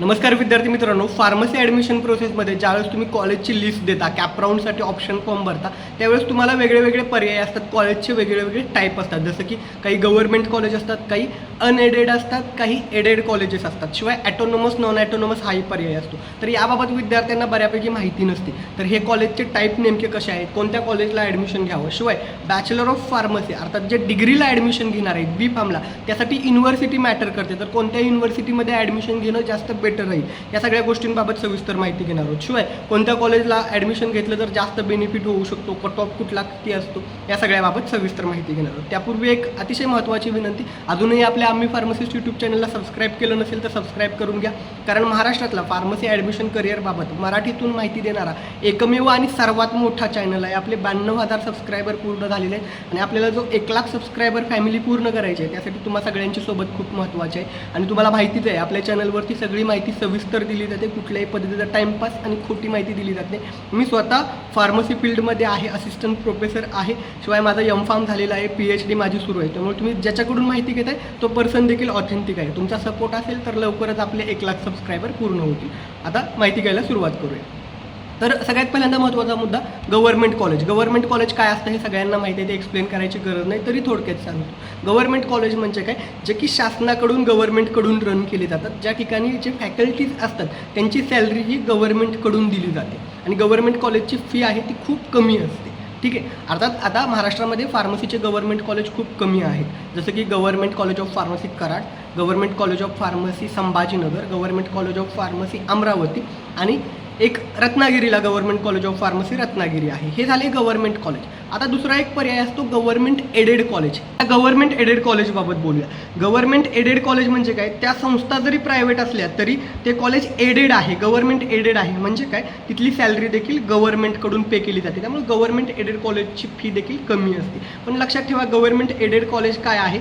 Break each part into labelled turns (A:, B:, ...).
A: नमस्कार विद्यार्थी मित्रांनो फार्मसी ॲडमिशन प्रोसेसमध्ये ज्यावेळेस तुम्ही कॉलेजची लिस्ट देता कॅपराऊंडसाठी ऑप्शन फॉर्म भरता त्यावेळेस तुम्हाला वेगळे वेगळे पर्याय असतात कॉलेजचे वेगळे वेगळे टाईप असतात. जसं की काही गव्हर्नमेंट कॉलेज असतात काही अनएडेड असतात काही एडेड कॉलेजेस असतात. शिवाय ॲटोनॉमस नॉन ॲटोनॉमस हाही पर्याय असतो. तर याबाबत विद्यार्थ्यांना बऱ्यापैकी माहिती नसते. तर हे कॉलेजचे टाईप नेमके कसे आहेत कोणत्या कॉलेजला ॲडमिशन घ्यावं? शिवाय बॅचलर ऑफ फार्मसी अर्थात जे डिग्रीला ॲडमिशन घेणार आहेत बी फार्मला त्यासाठी युनिव्हर्सिटी मॅटर करते. तर कोणत्या युनिव्हर्सिटीमध्ये ॲडमिशन घेणं जास्त बेटर राहील. या सगळ्या गोष्टींबाबत सविस्तर माहिती घेणार आहोत. शिवाय कोणत्या कॉलेजला ॲडमिशन घेतलं तर जास्त बेनिफिट होऊ शकतो कट ऑफ कुठला किती असतो या सगळ्याबाबत सविस्तर माहिती घेणार आहोत. त्यापूर्वी एक अतिशय महत्त्वाची विनंती अजूनही आपल्या आम्ही फार्मसिस्ट यूट्यूब चॅनलला सबस्क्राईब केलं नसेल तर सबस्क्राईब करून घ्या. कारण महाराष्ट्रातला फार्मसी ॲडमिशन करिअरबाबत मराठीतून माहिती देणारा एकमेव आणि सर्वात मोठा चॅनल आहे. आपले ब्याण्णव हजार सबस्क्रायबर पूर्ण झालेले आहेत आणि आपल्याला जो एक लाख सबस्क्रायबर फॅमिली पूर्ण करायची आहे त्यासाठी तुम्हाला सगळ्यांची सोबत खूप महत्त्वाचे आहे. आणि तुम्हाला माहितीच आहे आपल्या चॅनलवरती सगळी माहिती माहिती सविस्तर दिली जाते कुठल्याही पद्धतीचा टाईमपास आणि खोटी माहिती दिली जाते मी स्वतः फार्मसी फील्डमध्ये आहे असिस्टंट प्रोफेसर आहे. शिवाय माझा एम फार्म झालेला आहे पी एच डी माझी सुरू आहे. त्यामुळे तुम्ही ज्याच्याकडून माहिती घेताय तो पर्सन देखील ऑथेंटिक आहे. तुमचा सपोर्ट असेल तर लवकरच आपले एक लाख सबस्क्रायबर पूर्ण होतील. आता माहिती घ्यायला सुरुवात करूया. तर सगळ्यात पहिल्यांदा महत्त्वाचा मुद्दा गव्हर्नमेंट कॉलेज गव्हर्नमेंट कॉलेज काय असतं हे सगळ्यांना माहिती आहे ते एक्सप्लेन करायची गरज नाही तरी थोडक्यात सांगतो. गव्हर्नमेंट कॉलेज म्हणजे काय? जे की शासनाकडून गव्हर्नमेंटकडून रन केले जातात. ज्या ठिकाणी जे फॅकल्टीज असतात त्यांची सॅलरी ही गव्हर्नमेंटकडून दिली जाते. आणि गव्हर्नमेंट कॉलेजची फी आहे ती खूप कमी असते. ठीक आहे? अर्थात आता महाराष्ट्रामध्ये फार्मसीचे गव्हर्नमेंट कॉलेज खूप कमी आहेत. जसं की government college of pharmacy Karad government college of pharmacy Sambhajinagar government college of pharmacy Amravati आणि एक रत्नागिरीला government college of pharmacy Ratnagiri आहे. हे झाले गव्हर्नमेंट कॉलेज. आता दुसरा एक पर्याय असतो गव्हर्नमेंट एडेड कॉलेज त्या गव्हर्नमेंट एडेड कॉलेजबाबत बोलूया. गव्हर्नमेंट एडेड कॉलेज म्हणजे काय? त्या संस्था जरी प्रायव्हेट असल्या तरी ते कॉलेज एडेड आहे. गव्हर्नमेंट एडेड आहे. म्हणजे काय? तिथली सॅलरी देखील गव्हर्नमेंटकडून पे केली जाते. त्यामुळे गव्हर्नमेंट एडेड कॉलेजची फी देखील कमी असते. पण लक्षात ठेवा गव्हर्नमेंट एडेड कॉलेज काय आहे?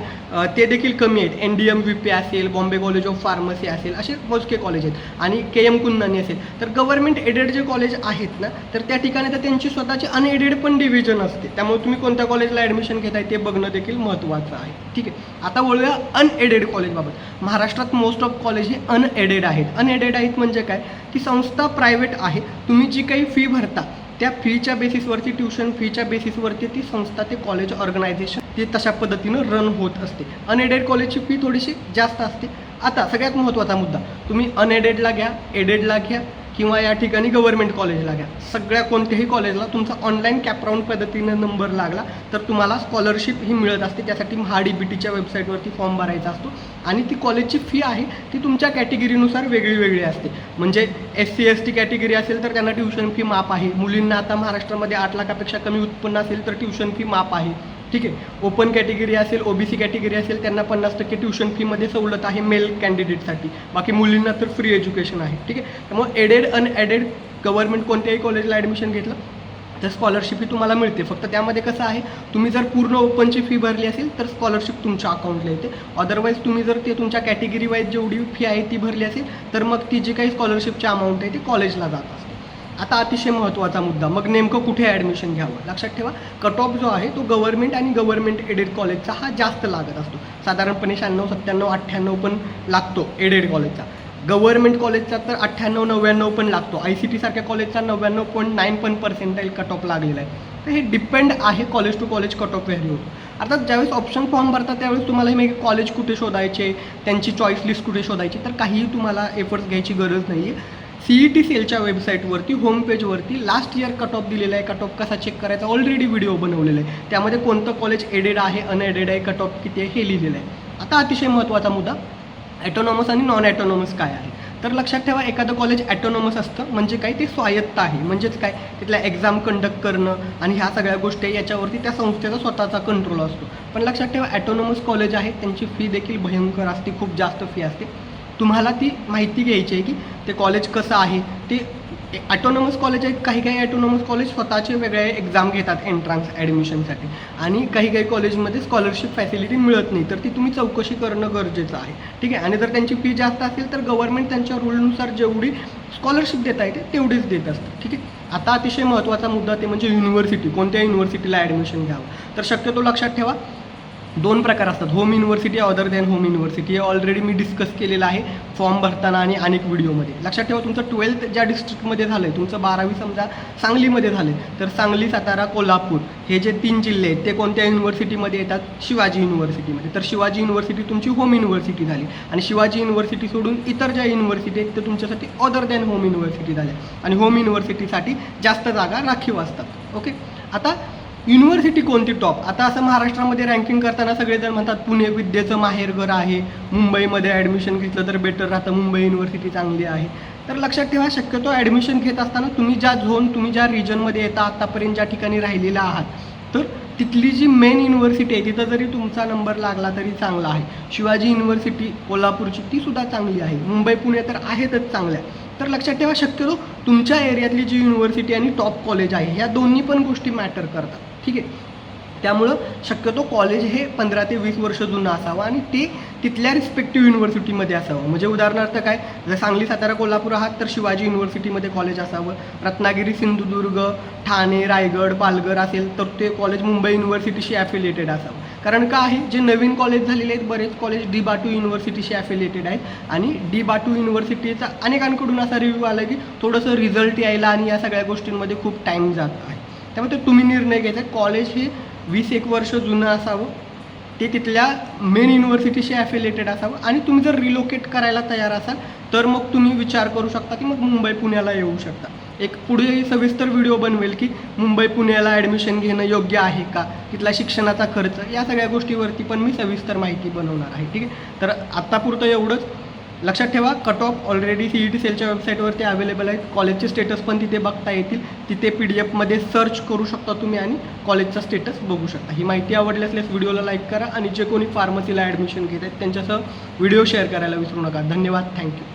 A: ते देखील कमी आहेत. N D M V P असेल बॉम्बे कॉलेज ऑफ फार्मसी असेल असे मोजके कॉलेज आहेत. आणि के एम कुन्नानी असेल. तर गव्हर्नमेंट एडेड जे कॉलेज आहेत ना तर त्या ठिकाणी तर त्यांची स्वतःची अनएडेड पण डिव्हिजन असते. त्यामुळे तुम्ही कोणत्या कॉलेजला ॲडमिशन घेताय ते बघणं देखील महत्त्वाचं आहे. ठीक आहे. आता वळूया अनएडेड कॉलेजबाबत महाराष्ट्रात मोस्ट ऑफ कॉलेज हे अनएडेड आहेत. अनएडेड आहेत म्हणजे काय? की संस्था प्रायव्हेट आहे. तुम्ही जी काही फी भरता त्या फीच्या बेसिसवरती ट्युशन फीच्या बेसिसवरती ती संस्था ते कॉलेज ऑर्गनायझेशन ते तशा पद्धतीनं रन होत असते. अनएडेड कॉलेजची फी थोडीशी जास्त असते. आता सगळ्यात महत्त्वाचा मुद्दा. तुम्ही अनएडेडला घ्या एडेडला घ्या किंवा या ठिकाणी गव्हर्नमेंट कॉलेजला घ्या. सगळ्या कोणत्याही कॉलेजला तुमचा ऑनलाईन कॅपराऊंड पद्धतीनं नंबर लागला तर तुम्हाला स्कॉलरशिप ही मिळत असते. त्यासाठी महाडी बी टीच्या वेबसाईटवरती फॉर्म भरायचा असतो. आणि ती कॉलेजची फी आहे ती तुमच्या कॅटेगरीनुसार वेगळी वेगळी असते. म्हणजे S C S T category असेल तर त्यांना ट्युशन फी माप आहे. मुलींना आता महाराष्ट्रामध्ये आठ लाखापेक्षा कमी उत्पन्न असेल तर ट्युशन फी माप आहे. ठीक आहे. ओपन कॅटेगरी असेल ओबीसी कॅटेगरी असेल त्यांना पन्नास टक्के ट्युशन फीमध्ये सवलत आहे मेल कॅन्डिडेटसाठी बाकी मुलींना तर फ्री एज्युकेशन आहे ठीक आहे. त्यामुळे एडेड अनएडेड गव्हर्नमेंट कोणत्याही कॉलेजला ॲडमिशन घेतलं तर स्कॉलरशिप ही तुम्हाला मिळते. फक्त त्यामध्ये कसं आहे तुम्ही जर पूर्ण ओपनची फी भरली असेल तर स्कॉलरशिप तुमच्या अकाउंटला येते. अदरवाईज तुम्ही जर ते तुमच्या कॅटेगरी वाईज जेवढी फी आहे ती भरली असेल तर मग ती जी काही स्कॉलरशिपची अमाऊंट आहे ती कॉलेजला जात असते. आता अतिशय महत्त्वाचा मुद्दा. मग नेमकं कुठे ॲडमिशन घ्यावं? लक्षात ठेवा कट ऑफ जो आहे तो गव्हर्नमेंट आणि गव्हर्नमेंट एडेड कॉलेजचा हा जास्त लागत असतो. साधारणपणे शहाण्णव सत्त्याण्णव अठ्ठ्याण्णव पण लागतो एडेड कॉलेजचा गव्हर्नमेंट कॉलेजचा तर अठ्ठ्याण्णव नव्याण्णव पण लागतो. आय सी टीसारख्या कॉलेजचा नव्याण्णव पॉईंट नाईन पण पर्सेंटाईल कट ऑफ लागलेला आहे. तर हे डिपेंड आहे college to college cut off value अर्थात ज्यावेळेस ऑप्शन फॉर्म भरतात त्यावेळेस तुम्हाला हे कॉलेज कुठे शोधायचे त्यांची चॉईस लिस्ट कुठे शोधायची तर काहीही तुम्हाला एफर्ट्स घ्यायची गरज नाही आहे सी ई टी सेलच्या वेबसाईटवरती होम पेजवरती लास्ट इयर कट ऑफ दिलेला आहे. कट ऑफ कसा चेक करायचा? ऑलरेडी व्हिडिओ बनवलेला आहे. त्यामध्ये कोणतं कॉलेज एडेड आहे अनएडेड आहे कट ऑफ किती आहे हे लिहिलेलं आहे. आता अतिशय महत्त्वाचा मुद्दा ॲटोनॉमस आणि नॉन ॲटोनॉमस काय आहे? तर लक्षात ठेवा एखादं कॉलेज ॲटोनॉमस असतं म्हणजे काय? ते स्वायत्त आहे. म्हणजेच काय? तिथल्या एक्झाम कंडक्ट करणं आणि ह्या सगळ्या गोष्टी आहे, याच्यावरती त्या संस्थेचा स्वतःचा कंट्रोल असतो. पण लक्षात ठेवा ॲटोनॉमस कॉलेज आहे त्यांची फी देखील भयंकर असते खूप जास्त फी असते. तुम्हाला ती माहिती घ्यायची आहे की ते कॉलेज कसं आहे? ते ॲटोनॉमस कॉलेज आहेत काही काही ॲटोनॉमस कॉलेज स्वतःचे वेगळे एक्झाम घेतात एंट्रान्स ॲडमिशनसाठी आणि काही काही कॉलेजमध्ये स्कॉलरशिप फॅसिलिटी मिळत नाही. तर ती तुम्ही चौकशी करणं गरजेचं आहे. ठीक आहे? आणि जर त्यांची फी जास्त असेल तर गव्हर्नमेंट त्यांच्या रूलनुसार जेवढी स्कॉलरशिप देता येते तेवढीच देत असतं. ठीक आहे? आता अतिशय महत्त्वाचा मुद्दा ते म्हणजे युनिव्हर्सिटी कोणत्या युनिव्हर्सिटीला ॲडमिशन घ्यावं? तर शक्यतो लक्षात ठेवा दोन प्रकार असतात. Home university other than home university हे ऑलरेडी मी डिस्कस केलेलं आहे फॉर्म भरताना आणि अनेक व्हिडिओमध्ये लक्षात ठेवा तुमचं ट्वेल्थ ज्या डिस्ट्रिक्टमध्ये झालं आहे तुमचं बारावी समजा सांगलीमध्ये झाले तर सांगली सातारा कोल्हापूर हे जे तीन जिल्हे आहेत ते कोणत्या युनिव्हर्सिटीमध्ये येतात? शिवाजी युनिव्हर्सिटीमध्ये तर शिवाजी युनिव्हर्सिटी तुमची होम युनिव्हर्सिटी झाली आणि शिवाजी युनिव्हर्सिटी सोडून इतर ज्या युनिव्हर्सिटी आहेत ते तुमच्यासाठी अदर दॅन होम युनिव्हर्सिटी झाल्या आणि होम युनिव्हर्सिटीसाठी जास्त जागा राखीव असतात. ओके आता युनिव्हर्सिटी कोणती टॉप आता असं महाराष्ट्रामध्ये रँकिंग करताना सगळेजण म्हणतात पुणे विद्येचं माहेरघर आहे. मुंबईमध्ये ॲडमिशन घेतलं तर बेटर राहतं. मुंबई युनिव्हर्सिटी चांगली आहे. तर लक्षात ठेवा शक्यतो ॲडमिशन घेत असताना तुम्ही ज्या झोन तुम्ही ज्या रिजनमध्ये येता आत्तापर्यंत ज्या ठिकाणी राहिलेला आहात तर तिथली जी मेन युनिव्हर्सिटी आहे तिथं जरी तुमचा नंबर लागला तरी चांगला आहे. शिवाजी युनिव्हर्सिटी कोल्हापूरची ती सुद्धा चांगली आहे. मुंबई पुणे तर आहेतच चांगल्या. तर लक्षात ठेवा शक्यतो तुमच्या एरियातली जी युनिव्हर्सिटी आणि टॉप कॉलेज आहे ह्या दोन्ही पण गोष्टी मॅटर करतात. ठीक आहे? त्यामुळं शक्यतो कॉलेज हे पंधरा ते वीस वर्ष जुनं असावं आणि ते तिथल्या रिस्पेक्टिव्ह युनिव्हर्सिटीमध्ये असावं. म्हणजे उदाहरणार्थ काय? जर सांगली सातारा कोल्हापूर आहात तर शिवाजी युनिव्हर्सिटीमध्ये कॉलेज असावं. रत्नागिरी सिंधुदुर्ग ठाणे रायगड पालघर असेल तर ते कॉलेज मुंबई युनिव्हर्सिटीशी ॲफिलिएटेड असावं. कारण का आहे? जे नवीन कॉलेज झालेले आहेत बरेच कॉलेज डी बाटू युनिव्हर्सिटीशी ॲफिलिएटेड आहेत. आणि डी बाटू युनिव्हर्सिटीचा अनेकांकडून असा रिव्ह्यू आला की थोडंसं रिझल्ट यायला आणि या सगळ्या गोष्टींमध्ये खूप टाईम जात आहे. त्यामुळे ते तुम्ही निर्णय घ्यायचा कॉलेज हे वीस एक वर्ष जुनं असावं. ते तिथल्या मेन युनिव्हर्सिटीशी ॲफिलेटेड असावं. आणि तुम्ही जर रिलोकेट करायला तयार असाल तर मग तुम्ही विचार करू शकता की मग मुंबई पुण्याला येऊ शकता. एक पुढे सविस्तर व्हिडिओ बनवेल की मुंबई पुण्याला ॲडमिशन घेणं योग्य आहे का? तिथला शिक्षणाचा खर्च या सगळ्या गोष्टीवरती पण मी सविस्तर माहिती बनवणार आहे. ठीक आहे? तर आत्तापुरतं एवढंच. लक्षात ठेवा cut off already C E T सेलच्या वेबसाईटवरती अवेलेबल आहेत. कॉलेजचे स्टेटस पण तिथे बघता येतील. तिथे पी डी एफमध्ये सर्च करू शकता तुम्ही आणि कॉलेजचा स्टेटस बघू शकता. ही माहिती आवडली असल्यास व्हिडिओला लाईक करा आणि जे कोणी फार्मसीला ॲडमिशन घेत आहेत त्यांच्यासह व्हिडिओ शेअर करायला विसरू नका. धन्यवाद. थँक्यू